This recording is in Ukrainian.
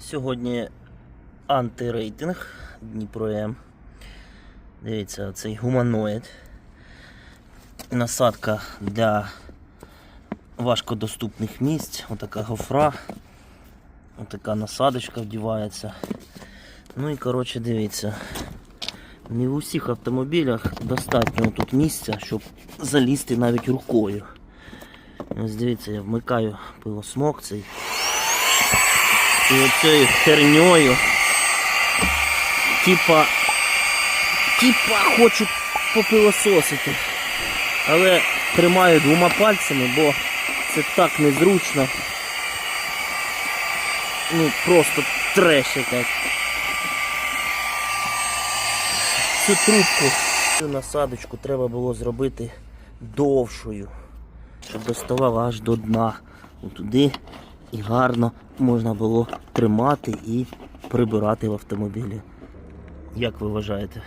Сьогодні антирейтинг Дніпро. Дивіться, цей гуманоїд. Насадка для важкодоступних місць. Отака гофра. Отака насадочка вдівається. Ну і коротше дивіться. Не в усіх автомобілях достатньо тут місця, щоб залізти навіть рукою. Ось дивіться, я вмикаю пилосмок цей. І оцією херньою. Типа. Типа хочу попилососити. Але тримаю двома пальцями, бо це так незручно. Ну просто треш якась. Цю трубку, цю насадочку треба було зробити довшою, щоб доставала аж до дна. Туди і гарно можна було тримати і прибирати в автомобілі. Як ви вважаєте?